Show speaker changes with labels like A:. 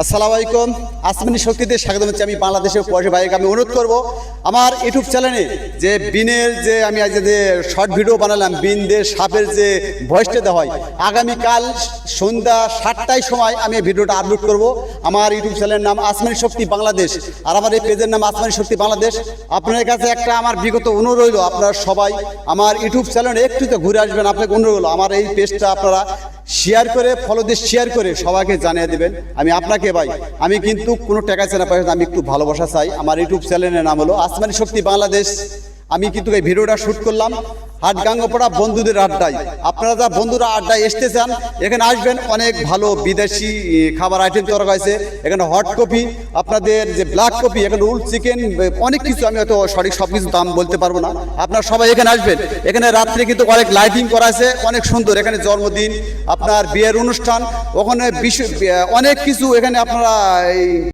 A: আসসালামু আলাইকুম, আসমানি শক্তিতে স্বাগত হচ্ছে আমি বাংলাদেশের পয়সা ভাইকে। আমি অনুরোধ করব, আমার ইউটিউব চ্যানেলে যে বিনের যে আমি আজ যে শর্ট ভিডিও বানালাম বিন দিয়ে সাপের যে ভয়েসটা দেওয়া হয়, আগামীকাল সন্ধ্যা সাতটায় সময় আমি ভিডিওটা আপলোড করব। আমার ইউটিউব চ্যানেলের নাম আসমানি শক্তি বাংলাদেশ, আর আমার এই পেজের নাম আসমানি শক্তি বাংলাদেশ। আপনাদের কাছে একটা আমার বিগত অনুরোধ রইল, আপনারা সবাই আমার ইউটিউব চ্যানেলে একটু তো ঘুরে আসবেন, আপনাকে অনুরোধ হলো আমার এই পেজটা আপনারা শেয়ার করে ফলো দিয়ে শেয়ার করে সবাইকে জানিয়ে দেবেন। আমি আপনাকে ভাই, আমি কিন্তু কোনো টাকা চেনা পাই আমি একটু ভালোবাসা চাই। আমার ইউটিউব চ্যানেলের নাম হলো আসমানি শক্তি বাংলাদেশ। আমি কিন্তু এই ভিডিওটা শ্যুট করলাম। হাট গাঙ্গপাড়া বন্ধুদের আড্ডায়। আপনারা যা বন্ধুরা আড্ডায় আসতে চান এখানে আসবেন, অনেক ভালো বিদেশি খাবার আইটেম তৈরি হয়েছে। এখানে হট কপি আপনাদের যে ব্ল্যাক কপি এখানে রুল চিকেন অনেক কিছু আমি হয়তো সঠিক সব কিছু দাম বলতে পারব না। আপনারা সবাই এখানে আসবেন। এখানে রাত্রে কিন্তু অনেক লাইটিং করা আছে, অনেক সুন্দর। এখানে জন্মদিন, আপনার বিয়ের অনুষ্ঠান, ওখানে বিশ অনেক কিছু এখানে আপনারা